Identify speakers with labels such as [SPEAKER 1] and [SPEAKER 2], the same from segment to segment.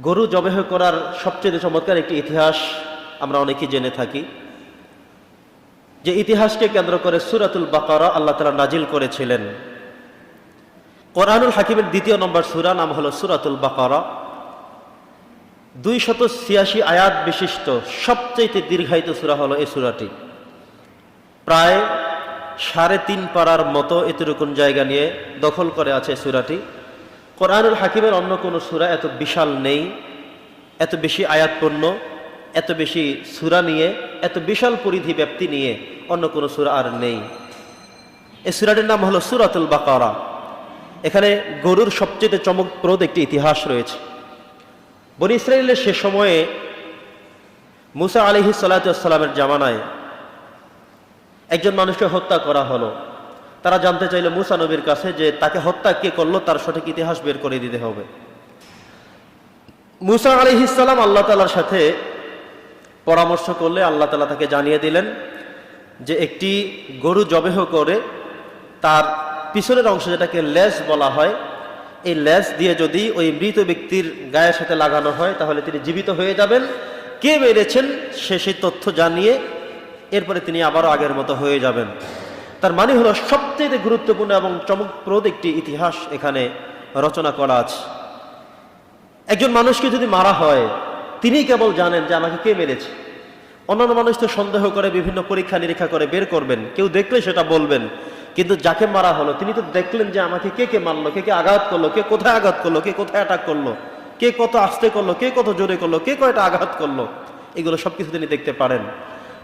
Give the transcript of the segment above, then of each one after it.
[SPEAKER 1] গরু জবেহ করার সবচেয়ে চমৎকার একটি ইতিহাস আমরা অনেকেই জেনে থাকি। যে ইতিহাসকে কেন্দ্র করে সুরাতুল বাকারা আল্লাহ তালা নাজিল করেছিলেন। কোরআনুল হাকিমের দ্বিতীয় নম্বর সুরা নাম হলো সুরাতুল বাকারা। দুই শত ছিয়াশি আয়াত বিশিষ্ট সবচেয়ে দীর্ঘায়িত সুরা হলো এই সুরাটি। প্রায় সাড়ে তিন পাড়ার মতো এতটুকুন জায়গা নিয়ে দখল করে আছে সুরাটি। কোরআনুল হাকিমের অন্য কোনো সুরা এত বিশাল নেই, এত বেশি আয়াতপূর্ণ, এত বেশি সুরা নিয়ে, এত বিশাল পরিধি ব্যাপ্তি নিয়ে অন্য কোনো সুরা আর নেই। এ সুরাটির নাম হলো সুরাতুল বাকারা। এখানে গরুর সবচেয়ে চমকপ্রদ একটি ইতিহাস রয়েছে। বনি ইসরায়েলের সে সময়ে মুসা আলিহি সাল্লাতামের জামানায় একজন মানুষকে হত্যা করা হলো। তারা জানতে চাইল মুসা নবীর কাছে যে তাকে হত্যা কে করল, তার সঠিক ইতিহাস বের করে দিতে হবে। মুসা আলিহিসাল্লাম আল্লাহ তালার সাথে পরামর্শ করলে আল্লাহ তালা তাকে জানিয়ে দিলেন যে একটি গরু জবেহ করে তার পিছনের অংশ যেটাকে লেজ বলা হয়, এই লেজ দিয়ে যদি ওই মৃত ব্যক্তির গায়ের সাথে লাগানো হয়, তাহলে তিনি জীবিত হয়ে যাবেন। কে মেরেছেন সে সেই তথ্য জানিয়ে এরপরে তিনি আবারও আগের মতো হয়ে যাবেন। তার মানে হলো সবচেয়ে গুরুত্বপূর্ণ এবং চমকপ্রদ একটি ইতিহাস এখানে রচনা করা আছে। একজন মানুষকে যদি মারা হয়, তিনি কেবল জানেন যে আমাকে কে মেরেছে। অন্যান্য মানুষ তো সন্দেহ করে, বিভিন্ন পরীক্ষা নিরীক্ষা করে বের করবেন, কেউ দেখলে সেটা বলবেন, কিন্তু যাকে মারা হলো, তিনি তো দেখলেন যে আমাকে কে কে মারলো, কে কে আঘাত করল, কে কোথায় আঘাত করল, কে কোথায় অ্যাটাক করল, কে কত আস্তে করল, কে কত জোরে করল, কে কয়টা আঘাত করল, এগুলো সবকিছু তিনি দেখতে পারেন।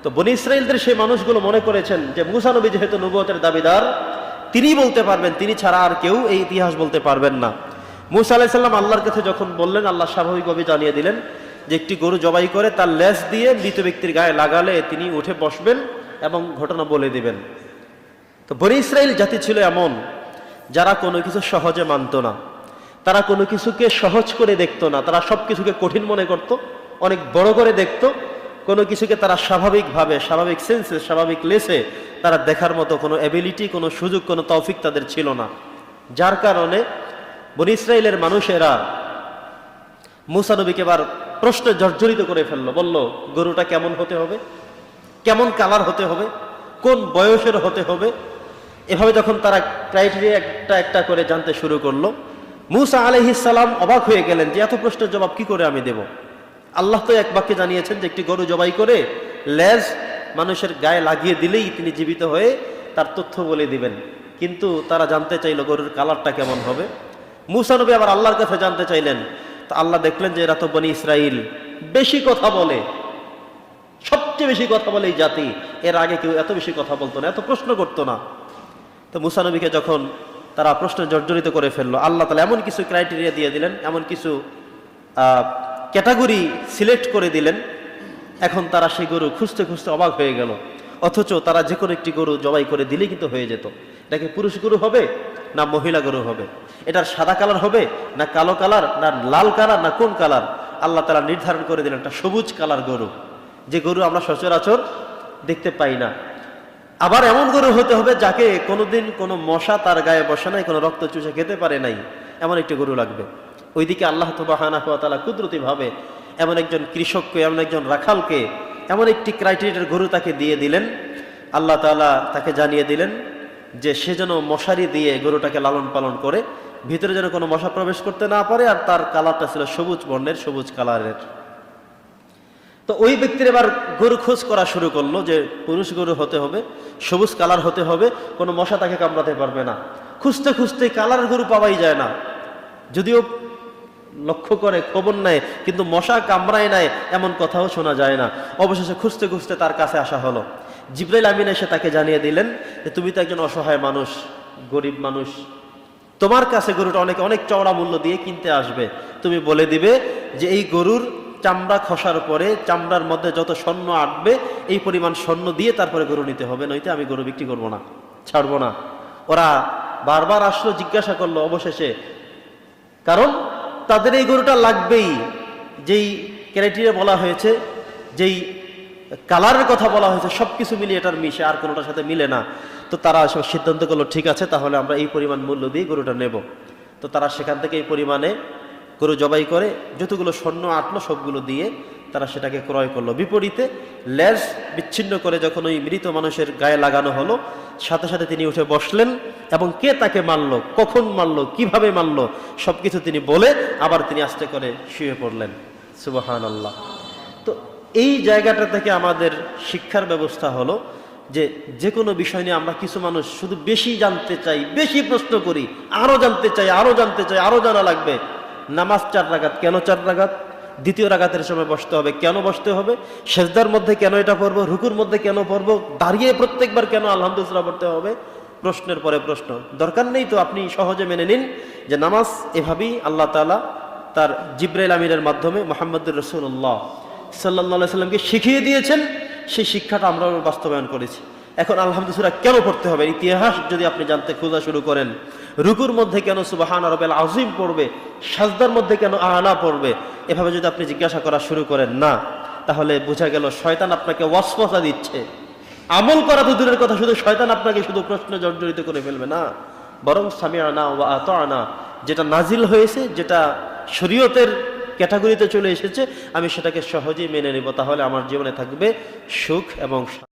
[SPEAKER 1] তো বনি ইসরায়েলদের সেই মানুষগুলো মনে করেছেন যে মুসানবী যেহেতু নবুয়তের দাবিদার, তিনি বলতে পারবেন, তিনি ছাড়া আর কেউ এই ইতিহাস বলতে পারবেন না। মুসা আলাহিসাল্লাম আল্লাহর কাছে যখন বললেন, আল্লাহ স্বাভাবিকভাবে জানিয়ে দিলেন যে একটি গরু জবাই করে তার লেজ দিয়ে মৃত ব্যক্তির গায়ে লাগালে তিনি উঠে বসবেন এবং ঘটনা বলে দিবেন। তো বনি ইসরায়েল জাতি ছিল এমন, যারা কোনো কিছু সহজে মানত না। তারা কোনো কিছুকে সহজ করে দেখতো না। তারা সব কিছুকে কঠিন মনে করত, অনেক বড় করে দেখতো। কোনো কিছুকে তারা স্বাভাবিকভাবে, স্বাভাবিক সেন্সে স্বাভাবিক লেসে তারা দেখার মতো কোনো অ্যাবিলিটি কোনো সুযোগ, কোনো তৌফিক তাদের ছিল না। যার কারণে বনি ইসরায়েলের মানুষেরা মুসা নবীকে এবার প্রশ্নে জর্জরিত করে ফেলল, বলল, গরুটা কেমন হতে হবে? কেমন কালার হতে হবে? কোন বয়সের হতে হবে? এভাবে যখন তারা ক্রাইটেরিয়া একটা একটা করে জানতে শুরু করল, মুসা আলহিসাল্লাম অবাক হয়ে গেলেন যে, এত প্রশ্নের জবাব কি করে আমি দেব? আল্লাহ তো এক বাক্যে জানিয়েছেন যে একটি গরু জবাই করে লেজ মানুষের গায়ে লাগিয়ে দিলেই তিনি জীবিত হয়ে তার তথ্য বলে দিবেন। কিন্তু তারা জানতে চাইল গরুর কালারটা কেমন হবে। মুসা নবী আবার আল্লাহর কাছে জানতে চাইলেন, তো আল্লাহ দেখলেন যে এরা তো বনি ইসরাইল। বেশি কথা বলে, সবচেয়ে বেশি কথা বলে এই জাতি। এর আগে কেউ এত বেশি কথা বলতো না, এত প্রশ্ন করতো না। তো মুসানবীকে যখন তারা প্রশ্ন জর্জরিত করে ফেলল, আল্লাহ তালা এমন কিছু ক্রাইটেরিয়া দিয়ে দিলেন, এমন কিছু ক্যাটাগরি সিলেক্ট করে দিলেন। এখন তারা সেই গরু খুঁজতে খুঁজতে অবাক হয়ে গেল। অথচ তারা যে কোনো একটি গরু জবাই করে দিলেই কিন্তু হয়ে যেত। এটাকে পুরুষ গরু হবে না মহিলা গরু হবে? এটার সাদা কালার হবে না কালো কালার না লাল কালার না কোন কালার? আল্লাহ তারা নির্ধারণ করে দিলেন একটা সবুজ কালার গরু। যে গরু আমরা সচরাচর দেখতে পাই না। আবার এমন গরু হতে হবে যাকে কোনোদিন কোনো মশা তার গায়ে বসে নাই, কোনো রক্ত চুষে খেতে পারে নাই। এমন একটি গরু লাগবে। ওইদিকে আল্লাহ তবাহানা কুদরতি ভাবে এমন একজন কৃষককে, এমন একজন রাখালকে, এমন একটি ক্রাইটেরিয়ার গরু তাকে দিয়ে দিলেন। আল্লাহ তালা তাকে জানিয়ে দিলেন যে সে যেন মশারি দিয়ে গরুটাকে লালন পালন করে, ভিতরে যেন কোনো মশা প্রবেশ করতে না পারে আর তার কালারটা ছিল সবুজ বর্ণের, সবুজ কালারের। তো ওই ব্যক্তির এবার গরু খোঁজ করা শুরু করল যে পুরুষ গরু হতে হবে, সবুজ কালার হতে হবে, কোনো মশা তাকে কামড়াতে পারবে না। খুঁজতে খুঁজতে কালার গরু পাওয়াই যায় না। যদিও লক্ষ্য করে, খবর নেয়, কিন্তু মশা কামড়ায় নেয় এমন কথাও শোনা যায় না। অবশেষে খুঁজতে খুঁজতে তার কাছে আসা হলো। জিব্রাইল আমিন এসে তাকে জানিয়ে দিলেন যে, তুমি তো একজন অসহায় মানুষ, গরিব মানুষ। তোমার কাছে গরুটা অনেকে, অনেক চওড়া মূল্য দিয়ে কিনতে আসবে। তুমি বলে দিবে যে, এই গরুর চামড়া খসার পরে চামড়ার মধ্যে যত স্বর্ণ আটবে, এই পরিমাণ স্বর্ণ দিয়ে তারপরে গরু নিতে হবে নইতে আমি গরু বিক্রি করব না, ছাড়বো না। ওরা বারবার আসলো, জিজ্ঞাসা করল অবশেষে। কারণ তাদের এই গরুটা লাগবেই। যেই ক্রাইটেরিয়া বলা হয়েছে, যেই কালারের কথা বলা হয়েছে সব কিছু মিলিয়ে এটার মিশে, আর কোনোটার সাথে মিলে না। তো তারা সিদ্ধান্ত করল, ঠিক আছে, তাহলে আমরা এই পরিমাণ মূল্য দিয়ে গরুটা নেব। তো তারা সেখান থেকে এই পরিমাণে গরু জবাই করে, যতগুলো স্বর্ণ, আটলো সবগুলো দিয়ে তারা সেটাকে ক্রয় করল। বিপরীতে লেজ বিচ্ছিন্ন করে যখন ওই মৃত মানুষের গায়ে লাগানো হলো, সাথে সাথে তিনি উঠে বসলেন এবং কে তাকে মারলো, কখন মারলো, কীভাবে মারলো, সবকিছু তিনি বলে আবার তিনি আস্তে করে শুয়ে পড়লেন। সুবহান আল্লাহ তো এই জায়গাটা থেকে আমাদের শিক্ষার ব্যবস্থা হলো যে যে কোনো বিষয় নিয়ে আমরা কিছু মানুষ শুধু বেশি জানতে চাই, বেশি প্রশ্ন করি, আরও জানতে চাই, আরও জানতে চাই, আরও জানা লাগবে। নামাজ চার রাগাত কেন চার রাগাত দ্বিতীয় রাগাতের সময় বসতে হবে। কেন বসতে হবে? সেজদার মধ্যে কেন এটা পড়ব? রুকুর মধ্যে কেন পড়ব? দাঁড়িয়ে প্রত্যেকবার কেন আলহামদুলিল্লাহ পড়তে হবে? প্রশ্নের পরে প্রশ্ন। দরকার নেই তো আপনি সহজে মেনে নিন যে নামাজ এভাবেই আল্লাহ তালা তার জিব্রাইল আমিরের মাধ্যমে মোহাম্মদুর রসুল্লাহ সাল্লাহ সাল্লামকে শিখিয়ে দিয়েছেন। সেই শিক্ষাটা আমরা বাস্তবায়ন করেছি। এখন আলহামদুলিল্লাহ কেন পড়তে হবে? ইতিহাস যদি আপনি জানতে খোঁজা শুরু করেন, রুকুর মধ্যে কেন সুবাহান রবেল আজিম পড়বে, সাজদার মধ্যে কেন আহলা পড়বে, এভাবে যদি আপনি জিজ্ঞাসা করা শুরু করেন, না, তাহলে বোঝা গেল শয়তান আপনাকে ওয়াসফসা দিচ্ছে। আমল করা তো দূরের কথা, শুধু শয়তান আপনাকে শুধু প্রশ্ন জর্জরিত করে ফেলবে না। বরং স্বামী আনা সামিয়ানা ওয়া আনা যেটা নাজিল হয়েছে, যেটা শরীয়তের ক্যাটাগরিতে চলে এসেছে, আমি সেটাকে সহজেই মেনে নেব, তাহলে আমার জীবনে থাকবে সুখ এবং